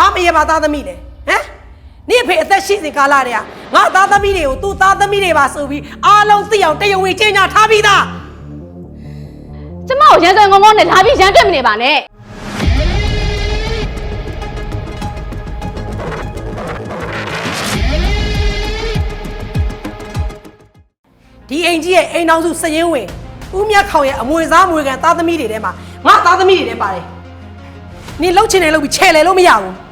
ဘာမရေပါသားသမီးလဲဟမ်နင့်အဖေအသက်ရှိစဉ်ကာလတည်းကငါသားသမီးတွေကိုသူ့သားသမီးတွေပါဆိုပြီးအားလုံးသိအောင်တရားဝင်ကြေညာထားပြီးသားကျမကိုရန်စွဲငုံငုံနဲ့လာပြီးရန်တွေ့မနေပါနဲ့ဒီအိမ်ကြီးရဲ့အိမ်တော်စုစရင်ဝင်ဦးမြတ်ခေါင်ရဲ့အမွေစားမွေကန်သားသမီးတွေထဲမှာငါသားသမီးတွေထဲပါတယ်နင်လှုပ်ချင်တယ်လို့ပြီးချဲ့လေလို့မရဘူး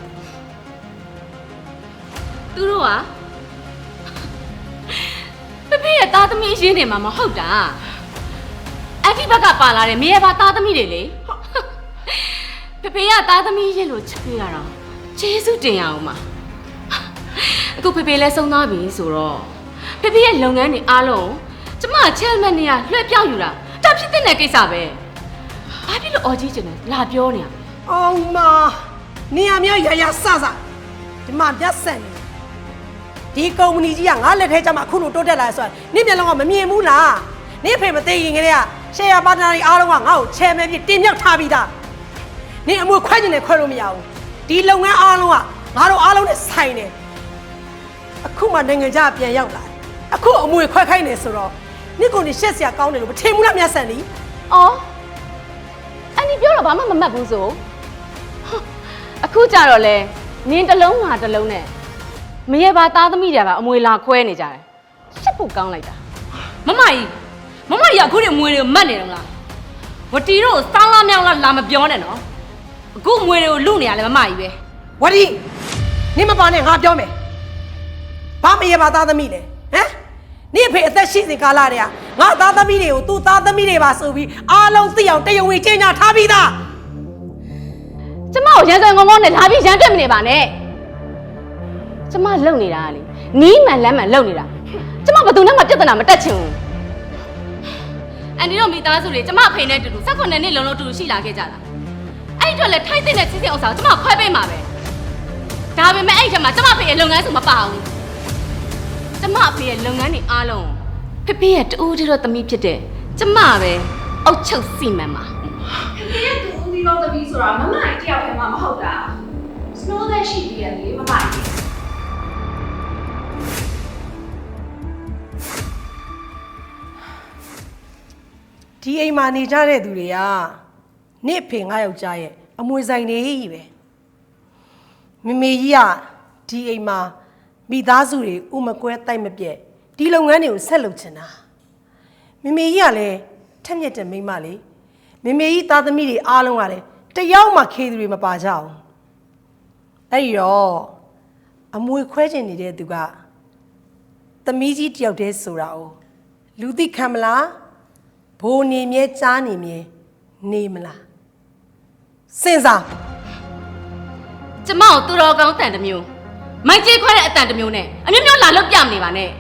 သူတို့ကဖေဖေရဲ့သားသမီးရင်းနေမှာမဟုတ်တာအဲ့ဒီဘက်ကပါလာတယ်မရေပါသားသမီးတွေလေဖေဖေကသားသမီးရင်းလို့ချစ်ပြရတော့ကျေးဇူးတင်ရအောင်ပါအခုဖေဖေလည်းဆုံးသွားပြီဆိုတော့ဖေဖေရဲ့လုပ်ငန်းတွေအားလုံးကျမချဲလ်မန်နေရလွှဲပြောက်ယူတာဒါဖြစ်တဲ့ကိစ္စပဲဘာဖြစ်လို့အော်ကြီးကျင်လဲလာပြောနေရလဲအောင်မနေရမြရရဆဆဒီမှာပြတ်ဆက်နေ ဒီကုမ္ပဏီကြီးကငါလက်ထဲကျမှအခုလိုတိုးတက်လာဆိုတော့နင့်မျက်လုံးကမမြင်ဘူးလားနင့်အဖေမသိရင်ကလေးကရှယ်ယာပါတနာတွေအားလုံးကငါ့ကိုချဲမဲပြတင်မြောက်ထားပြီးသားနင့်အမွေခွဲကျင်တယ်ခွဲလို့မရဘူးဒီလုပ်ငန်းအားလုံးကငါတို့အားလုံးနဲ့ဆိုင်တယ်အခုမှနိုင်ငံခြားပြန်ရောက်လာတယ်အခုအမွေခွဲခိုင်းနေဆိုတော့နင့်ကိုနေရှက်စရာကောင်းတယ်လို့မထင်ဘူးလားမြတ်ဆန်လီအော်အန်ဒီပြောတော့ဘာမှမမှတ်ဘူးဆိုဟွန်းအခုကြတော့လေနင်းတစ်လုံးငါတစ်လုံးနဲ့ မရေပါသားသမီးတွေပါအမွေလာခွဲနေကြတယ်ရှက်ဖို့ကောင်းလိုက်တာမမကြီးမမကြီးကအခုဒီမွေတွေကိုမတ်နေတော့လားဝတီတို့ကိုစောင်းလာမြောင်းလာလာမပြောနဲ့နော်အခုမွေတွေကိုလူနေရလဲမမကြီးပဲဝရီနင်မပါနဲ့ငါပြောမယ်ဘာမရေပါသားသမီးလဲဟမ်နင့်အဖေအသက်ရှိစဉ်ကာလတည်းကငါသားသမီးတွေကိုသူ့သားသမီးတွေပါဆိုပြီးအားလုံးသိအောင်တရားဝင်ကြေညာထားပြီးသား ကျမကိုရန်စွဲငုံငုံနဲ့လာပြီးရန်တွေ့မနေပါနဲ့ ကျမလုံနေတာကလေနီးမှန်လမ်းမှန်လုံနေတာကျမဘယ်သူနဲ့မှပြဿနာမတက်ချင်ဘူးအန်ဒီတို့မိသားစုတွေကျမအဖေနဲ့တူတူ၁၈နှစ်လုံးလုံးတူတူရှိလာခဲ့ကြတာအဲ့ဒီတော့လဲထိုက်တဲ့နဲ့စစ်စစ်အောင်ဆောင်ကျမခွဲပေးမှာပဲဒါပေမဲ့အဲ့ဒီထက်မှာကျမအဖေရဲ့လုပ်ငန်းစုမပါဘူးကျမအဖေရဲ့လုပ်ငန်းတွေအားလုံးဖေဖေရဲ့တူးတူတော့သမီးဖြစ်တဲ့ကျမပဲအုတ်ချုပ်စီမံမှာတကယ်တူဦးစီးတော့တပီးဆိုတာမမကြီးတယောက်ထဲမှာမဟုတ်တာ snow သက်ရှိသေးတယ်လေမမကြီး ဒီအိမ်မှာနေကြတဲ့သူတွေကနင့်အဖေငါယောက်ျားရဲ့အမွေဆိုင်တွေကြီးပဲမမေကြီးကဒီအိမ်မှာမိသားစုတွေဥမကွဲတိုက်မပြက်ဒီလုပ်ငန်းတွေကိုဆက်လုပ်ချင်တာမမေကြီးကလည်းထက်မြက်တဲ့မိန်းမလေးမမေကြီးသားသမီးတွေအားလုံးကလည်းတယောက်မှခေးသူတွေမပါကြအောင်အဲ့ဒီတော့အမွေခွဲကျင်နေတဲ့သူကသမီးကြီးတယောက်တည်းဆိုတာ哦လူသိခံမလား ဘိုးနေမြဲကြားနေမြဲနေမလားစဉ်းစားကျမကိုသူတော်ကောင်းတန်တစ်မျိုးမိုက်ကြီးခွဲတဲ့အတန်တစ်မျိုးနဲ့အမျိုးမျိုးလာလို့ပြမနေပါနဲ့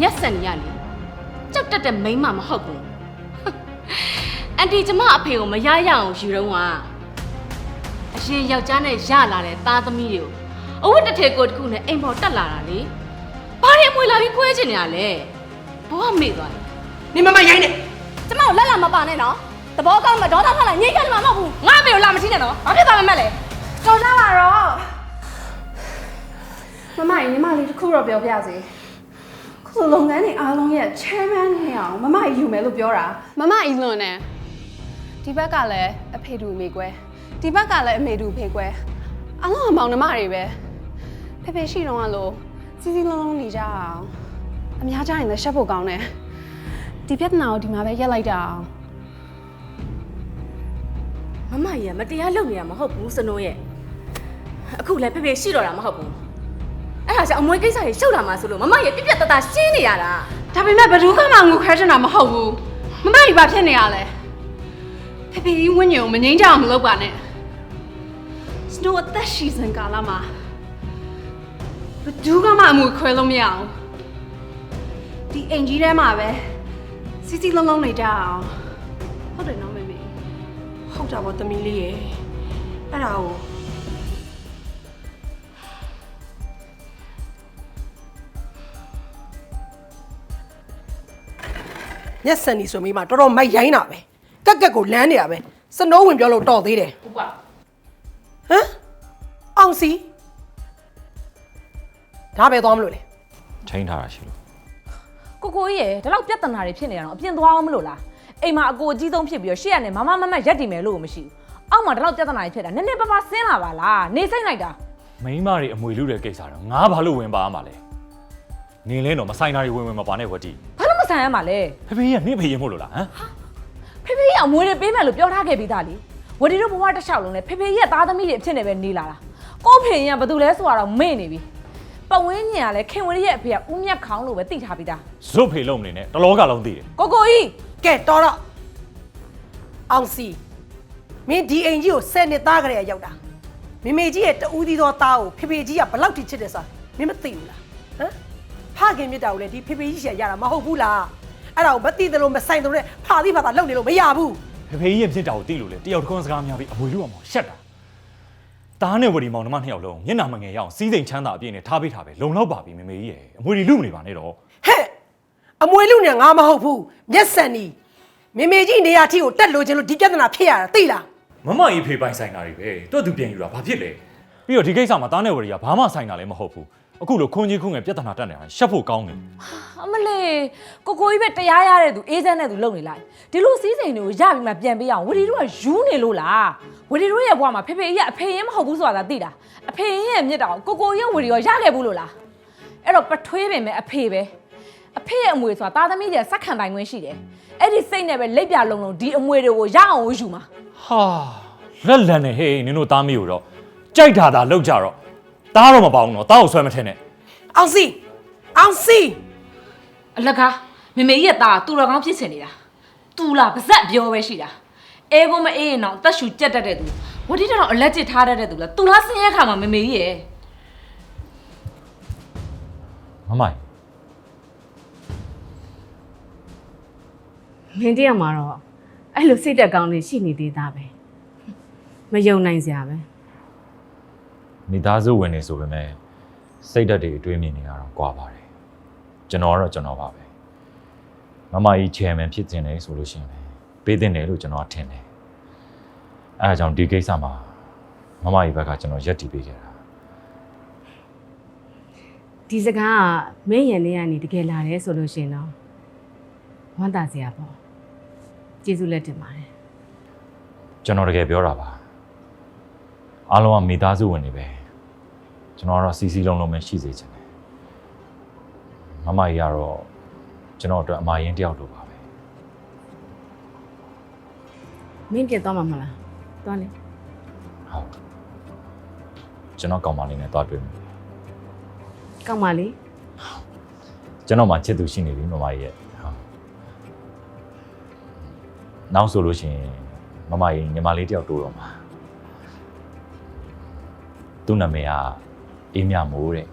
မျက်စံနေရလေကြောက်တက်တဲ့မိန်းမမဟုတ်ဘူးအန်တီကျမအဖေကိုမရရအောင်ယူတော့ကအရင်ယောက်ျားနဲ့ရလာတဲ့သားသမီးတွေကိုအဝတ်တစ်ထည်ကိုတစ်ခုနဲ့အိမ်ပေါ်တက်လာတာလေဘာတွေအမွေလာပြီးခွဲချင်နေရလဲဘဝမေ့သွားတယ် နေမမရိုင်းနဲ့ကျမကိုလက်လာမပါနဲ့နော်သဘောကောင်းမဒေါသထွက်လာညှိကြမှာမဟုတ်ဘူးငါအမေကိုလာမချင်းနဲ့နော်ဘာဖြစ်သွားမှမလဲတော်ကြပါတော့မမကြီးညီမလေးတစ်ခုတော့ပြောပြစေခုလိုလုပ်ငန်းတွေအားလုံးရဲ့ chairman နဲ့အောင်မမကြီးယူမယ်လို့ပြောတာမမကြီးလွန်နေဒီဘက်ကလည်းအဖေတူအမေကွဲဒီဘက်ကလည်းအမေတူအဖေကွဲအလုံးအမောင်နှမတွေပဲဖေဖေရှိတော့ကလို့စီစီလုံးလုံးနေကြအောင်အများကြရင်လည်းရှက်ဖို့ကောင်းတယ် ဒီပြဿနာကိုဒီမှာပဲရက်လိုက်တာအောင်မမကြီးကမတရားလုပ်နေတာမဟုတ်ဘူးစနိုးရဲ့အခုလည်းဖေဖေရှိတော့တာမဟုတ်ဘူးအဲ့ဒါကြောင့်အမွေကိစ္စကြီးရှုပ်လာမှဆိုလို့မမကြီးပြက်ပြက်တတရှင်းနေရတာဒါပေမဲ့ဘယ်သူမှငိုခဲချင်တာမဟုတ်ဘူးမမကြီးဘာဖြစ်နေရလဲဖေဖေကြီးဝင်းညုံမငိမ့်ကြအောင်မလုပ်ပါနဲ့စနိုးအသက်ရှိစံကာလမှာဘယ်သူမှအမွေခွဲလို့မရအောင်ဒီအိမ်ကြီးထဲမှာပဲ စီစီလုံးလုံးနေကြအောင်ဟုတ်တယ်နော်မေမေဟုတ်တာပေါ့သမီးလေးရဲ့အဲ့ဒါကိုညက်စန်နီဆိုမိမတော်တော်မိုက်ရိုင်းတာပဲကက်ကက်ကိုလမ်းနေတာပဲစနိုးဝင်ပြောလို့တော်သေးတယ်ဟုတ်ကွာဟမ်အောင်စီဒါပဲသွားမလို့လေချိန်ထားတာရှိလို့ ကိုကိုကြီးရယ်ဒီလောက်ပြဿနာတွေဖြစ်နေရတော့အပြင်သွားအောင်မလို့လားအိမ်မှာအကိုအကြီးဆုံးဖြစ်ပြီးတော့ရှေ့ကနေမမမမရက်တည်မယ်လို့မရှိဘူးအောက်မှာဒီလောက်ပြဿနာတွေဖြစ်တာနည်းနည်းပါးပါးဆင်းလာပါလားနေစိတ်လိုက်တာမိန်းမတွေအမွေလူတဲ့ကိစ္စတော့ငါဘာလို့ဝင်ပါမှာလဲနေလဲတော့မဆိုင်တာတွေဝင်ဝင်မပါနဲ့ဝတီဘာလို့မဆန်ရမှာလဲဖေဖေကြီးကနင့်ဖေရင်မို့လို့လားဟမ်ဖေဖေကြီးကအမွေတွေပေးမယ်လို့ပြောထားခဲ့ပြီးသားလေဝဒီတို့ဘဝတစ်လျှောက်လုံးနဲ့ဖေဖေကြီးရဲ့သားသမီးတွေအဖြစ်နဲ့ပဲနေလာတာကို့ဖေရင်ကဘာတူလဲဆိုတော့မေ့နေပြီ ပတ်ဝန်းကျင်ကလည်းခင်ဝရီရဲ့အဖေကဦးမြတ်ခေါင်းလို့ပဲသိထားပြီးသားဇွတ်ဖေလုံးနေနဲ့တလောကလုံးသိတယ်ကိုကိုကြီးကဲတော်တော့အောင်စီမင်းဒီအိမ်ကြီးကိုဆယ်နှစ်သားကလေးရောက်တာမိမေကြီးရဲ့တူးသီးသောသားကိုဖေဖေကြီးကဘယ်လောက်ထိချစ်တယ်ဆိုတာမင်းမသိဘူးလားဟမ်ဖခင်မြတ်တာကိုလည်းဒီဖေဖေကြီးရှရရတာမဟုတ်ဘူးလားအဲ့ဒါကိုမသိတယ်လို့မဆိုင်တယ်လို့ဖာသီးဖာသာလုပ်နေလို့မရဘူးဖေဖေကြီးရဲ့ဖြစ်တာကိုသိလို့လေတယောက်တစ်ခွန်းစကားများပြီးအမွေလူအောင်ရှက်တာ တားနဲ့ဝတီမောင်နှမနှစ်ယောက်လုံးမျက်နှာမငယ်ရအောင်စီးစိမ်ချမ်းသာအပြည့်နဲ့ထားပေးထားပဲလုံလောက်ပါပြီမေမေကြီးရဲ့အမွေတွေလူမနေပါနဲ့တော့ဟဲ့အမွေလူနဲ့ငါမဟုတ်ဘူးမျက်စံနီမေမေကြီးနေရာထိကိုတက်လို့ခြင်းလို့ဒီပြဿနာဖြစ်ရတာသိလားမမကြီးဖေပိုင်ဆိုင်တာတွေပဲတွတ်သူပြန်ယူတာဘာဖြစ်လဲပြီးတော့ဒီကိစ္စမှာတားနဲ့ဝတီကဘာမှဆိုင်တာလည်းမဟုတ်ဘူး အခုလိုခွန်ကြီးခွန်ငယ်ပြဿနာတက်နေတာရှက်ဖို့ကောင်းတယ်အမလေးကိုကိုကြီးပဲတရားရတဲ့သူအေးစမ်းတဲ့သူလုံနေလိုက်ဒီလိုစီးစိမ်တွေကိုရပြီးမှပြန်ပေးအောင်ဝဒီတို့ကယူနေလို့လားဝဒီတို့ရဲ့ဘဝမှာဖေဖေကြီးကအဖေရင်မဟုတ်ဘူးဆိုတာသိတာအဖေရင်ရဲ့မြစ်တာကိုကိုကိုကြီးကဝဒီရောရခဲ့ဘူးလို့လားအဲ့တော့ပထွေးပင်ပဲအဖေပဲအဖေရဲ့အမွေဆိုတာသားသမီးတွေစက်ခံပိုင်ခွင့်ရှိတယ်အဲ့ဒီစိတ်နဲ့ပဲလက်ပြလုံးလုံးဒီအမွေတွေကိုရအောင်ယူမှာဟာလက်လန်နေဟေးနင်တို့သားမီးကိုတော့ကြိုက်တာသာလောက်ကြတော့ တားတော့မပေါအောင်တော့တားကိုဆွဲမထင်းနဲ့အောင်စီအောင်စီအလကားမေမေကြီးရဲ့သားကသူတော်ကောင်းဖြစ်စင်နေတာသူလားပါဇက်ပြောပဲရှိတာအဲကုန်းမအေးရင်တော့အသက်ရှူကြက်တတ်တဲ့သူဝတိတော်အလက်ကျစ်ထားတတ်တဲ့သူလားသူလားဆင်းရဲခါမှာမေမေကြီးရဲ့မမိုင်မင်းတရားမှာတော့အဲ့လိုစိတ်တက်ကောင်းနေရှိနေသေးတာပဲမယုံနိုင်စရာပဲ မိသားစုဝင်နေဆိုပေမဲ့စိတ်ဓာတ်တွေအတွေးမြင်နေရတော့ကြွားပါတယ်ကျွန်တော်ကတော့ကျွန်တော်ပါပဲမမကြီးချယ်မန်ဖြစ်တင်တယ်ဆိုလို့ရှိရင်လည်းပေးတင်တယ်လို့ကျွန်တော်ကထင်တယ်အဲဒါကြောင့်ဒီကိစ္စမှာမမကြီးဘက်ကကျွန်တော်ရက်တည်ပေးခဲ့တာဒီစကားကမင်းရန်လေးကနေတကယ်လာတယ်ဆိုလို့ရှရင်တော့ဝမ်းသာစရာပေါ့ကျေးဇူးလက်တင်ပါတယ်ကျွန်တော်တကယ်ပြောတာပါ အားလုံးကမိသားစုဝင်နေပဲကျွန်တော်ကတော့စီစီလုံးလုံးပဲရှိစေချင်တယ်မမကြီးကတော့ကျွန်တော်အတွက်အမရင်တယောက်လိုပါပဲမင်းပြန်သွားမှာမလားသွားလေဟုတ်ကျွန်တော်ကောင်မလေးနဲ့တွားတွေ့မယ်ကောက်ပါလေကျွန်တော်မှချစ်သူရှိနေပြီမမကြီးရဲ့ဟုတ်နောက်ဆိုလို့ရှိရင်မမကြီးညီမလေးတယောက်တိုးတော့မှာ သူ့နာမည်ကအေးမြမိုးတဲ့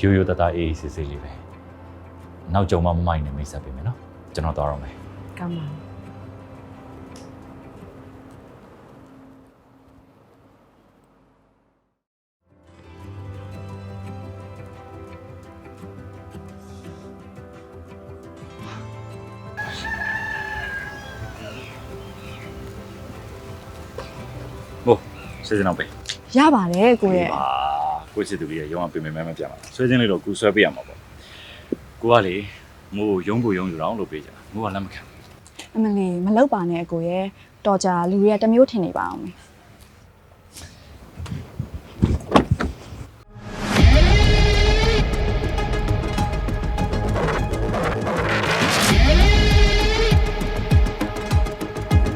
ရိုးရိုးတသားအေးအေးဆေးဆေးလေးပဲနောက်ကြုံမှမမကြီးနဲ့မိတ်ဆက်ပေးမယ်နော်ကျွန်တော်သွားတော့မယ်ကောက်ပါလေဟုတ်ဆွေးစင်းတော့ပဲ ရပါတယ်ကိုရဲ့ပါကိုချစ်သူလေးရဲ့ရုံးကပြင်မယ်မဲမပြပါဆွေးစင်းလေးတော့ကူဆွဲပေးရမှာပေါ့ကိုကလေမိုးရုံးကိုရုံးယူတော့လုပ်ပေးကြတာမိုးကလက်မခံအမလီမလောက်ပါနဲ့အကိုရဲ့တော်ကြလူတွေကတစ်မျိုးထင်နေပါအောင်မယ်